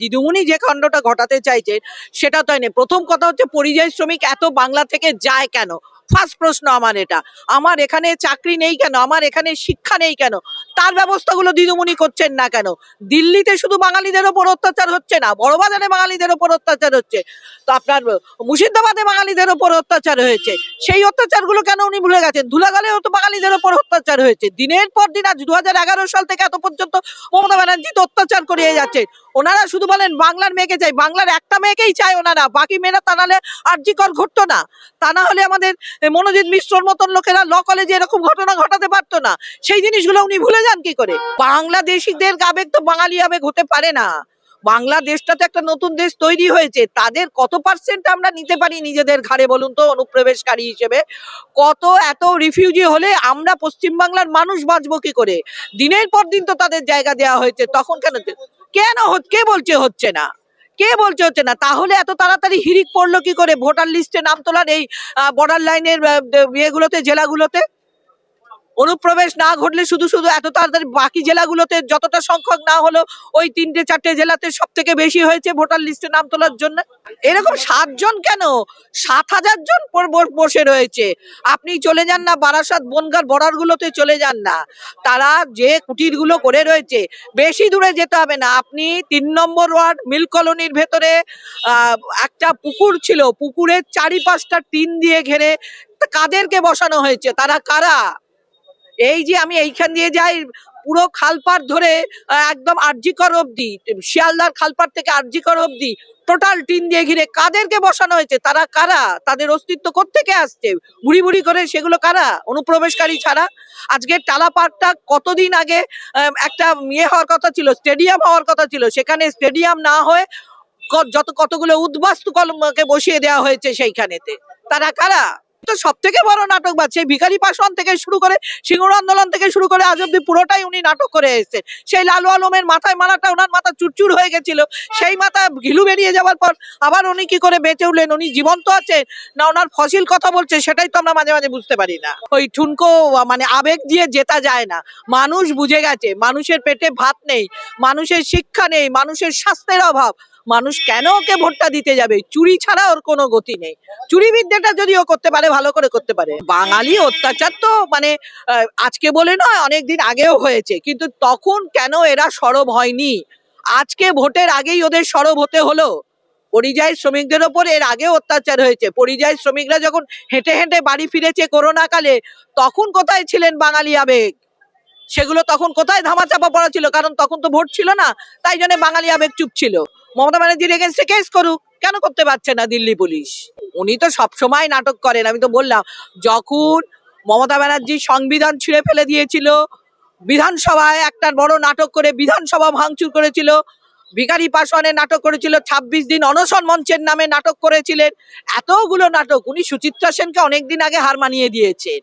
দিদিমণি যে কাণ্ডটা ঘটাতে চাইছে সেটা তো নেই প্রথম কথা হচ্ছে, পরিযায়ী শ্রমিক এত বাংলা থেকে যায় কেন? ফার্স্ট প্রশ্ন আমার এটা। আমার এখানে চাকরি নেই কেন? আমার এখানে শিক্ষা নেই কেন? তার ব্যবস্থাগুলো দিদিমণি করছেন না কেন? দিল্লিতে শুধু বাঙালিদের ওপর অত্যাচার হচ্ছে না? বড়বাজারে বাঙালিদের ওপর অত্যাচার হচ্ছে? তো আপনার মুর্শিদাবাদে বাঙালিদের ওপর অত্যাচার হয়েছে। সেই অত্যাচারগুলো কেন উনি ভুলে গেছেন? ধুলাগড়েও তো বাঙালিদের ওপর অত্যাচার হয়েছে। দিনের পর দিন আজ দু হাজার এগারো সাল থেকে এত পর্যন্ত মমতা ব্যানার্জি তো অত্যাচার করিয়ে যাচ্ছে ওনারা শুধু বলেন বাংলার মেয়েকে চাই, বাংলার একটা মেয়েকেই চায় ওনারা, বাকি মেয়েরা তা নাহলে আর্যিকর ঘটতো না। তা না হলে আমাদের মনোজিৎ মিশ্রর মতন লোকেরা ল কলেজে এরকম ঘটনা ঘটাতে পারতো না। সেই জিনিসগুলো উনি ভুলে যান কি করে? বাংলাদেশিদের আবেগ তো বাঙালি আবেগ হতে পারে না। বাংলাদেশটা তো একটা নতুন দেশ তৈরি হয়েছে, তাদের কত পার্সেন্ট আমরা নিতে পারি নিজেদের ঘাড়ে বলুন তো অনুপ্রবেশকারী হিসেবে? কত, এত রিফিউজি হলে আমরা পশ্চিমবাংলার মানুষ বাঁচবো কি করে? দিনের পর দিন তো তাদের জায়গা দেওয়া হয়েছে, তখন কেন কেন কে বলছে হচ্ছে না? কে বলছে হচ্ছে না? তাহলে এত তাড়াতাড়ি হিরিক পড়ল কি করে? ভোটার লিস্টে নাম তোলার এই বর্ডার লাইনের ইয়েগুলোতে, জেলাগুলোতে? অনুপ্রবেশ না ঘটলে শুধু শুধু এত তাড়াতাড়ি বাকি জেলাগুলোতে যতটা সংখ্যক না হলো ওই তিনটে চারটে জেলাতে সব থেকে বেশি হয়েছে ভোটার লিস্টে নাম তোলার জন্য? এরকম সাতজন কেন? সাত হাজার জন বসে রয়েছে। আপনি চলে যান না বারাসাত বনগার বর্ডার গুলোতে চলে যান না। তারা যে কুটিরগুলো করে রয়েছে, বেশি দূরে যেতে হবে না। আপনি তিন নম্বর ওয়ার্ড, মিল কলোনির ভেতরে একটা পুকুর ছিল। পুকুরের চারিপাশটা টিন দিয়ে ঘেরে কাদেরকে বসানো হয়েছে? তারা কারা? এই যে আমি এইখান দিয়ে যাই, পুরো খালপাড় ধরে একদম আরজিকর অবধি, শিয়ালদার খালপাড় থেকে আরজিকর অবধি টোটাল টিন দিয়ে ঘিরে কাদেরকে বসানো হয়েছে? তারা কারা? তাদের অস্তিত্ব কোত্থেকে আসছে? বুড়ি বুড়ি করে সেগুলো কারা? অনুপ্রবেশকারী ছাড়া? আজকে টালা পার্কটা কতদিন আগে একটা ইয়ে হওয়ার কথা ছিল, স্টেডিয়াম হওয়ার কথা ছিল। সেখানে স্টেডিয়াম না হয়ে যত কতগুলো উদ্বাস্তু কলমকে বসিয়ে দেওয়া হয়েছে সেইখানেতে। তারা কারা? তো সব থেকে বড় নাটকবাদ সেই ভিখারি পাশওয়ান থেকে শুরু করে সিঙ্গুর আন্দোলন থেকে শুরু করে আজ অব্দি পুরোটাই উনি নাটক করে এসেছেন। সেই লালু আলমের মাথায় মারাটা ওনার মাথা চুরচুর হয়ে গেছিল। সেই মাথা ঘিলু বেরিয়ে যাওয়ার পর আবার উনি কি করে বেঁচে উঠলেন? উনি জীবন্ত আছেন না ওনার ফসিল কথা বলছে সেটাই তো আমরা মাঝে মাঝে বুঝতে পারি না। ওই ঠুনকো মানে আবেগ দিয়ে জেতা যায় না। মানুষ বুঝে গেছে, মানুষের পেটে ভাত নেই, মানুষের শিক্ষা নেই, মানুষের স্বাস্থ্যের অভাব। মানুষ কেন ওকে ভোটটা দিতে যাবে? চুরি ছাড়া ওর কোনো গতি নেই। চুরি বিদ্যাটা যদি ও করতে পারে, ভালো করে করতে পারে। বাঙালি অত্যাচার তো মানে আজকে বলে নয়, অনেকদিন আগেও হয়েছে। কিন্তু তখন কেন এরা সরব হয়নি? আজকে ভোটের আগেই ওদের সরব হতে হলো। পরিযায়ী শ্রমিকদের ওপর এর আগে অত্যাচার হয়েছে। পরিযায়ী শ্রমিকরা যখন হেঁটে হেঁটে বাড়ি ফিরেছে করোনা কালে, তখন কোথায় ছিলেন বাঙালি আবেগ? সেগুলো তখন কোথায় ধামাচাপা পড়া ছিল? কারণ তখন তো ভোট ছিল না। তাই জন্য বাঙালি আবেগ চুপ ছিল। মমতা ব্যানার্জির এগেনস্টে কেস করুক, কেন করতে পারছে না দিল্লি পুলিশ? উনি তো সবসময় নাটক করেন, আমি তো বললাম, যখন মমতা ব্যানার্জি সংবিধান ছিঁড়ে ফেলে দিয়েছিল, বিধানসভায় একটা বড় নাটক করে বিধানসভা ভাঙচুর করেছিল ভিকারি পাশওয়ানের নাটক করেছিল, ছাব্বিশ দিন অনশন মঞ্চের নামে নাটক করেছিলেন, এতগুলো নাটক উনি সুচিত্রা সেনকে অনেকদিন আগে হার মানিয়ে দিয়েছেন।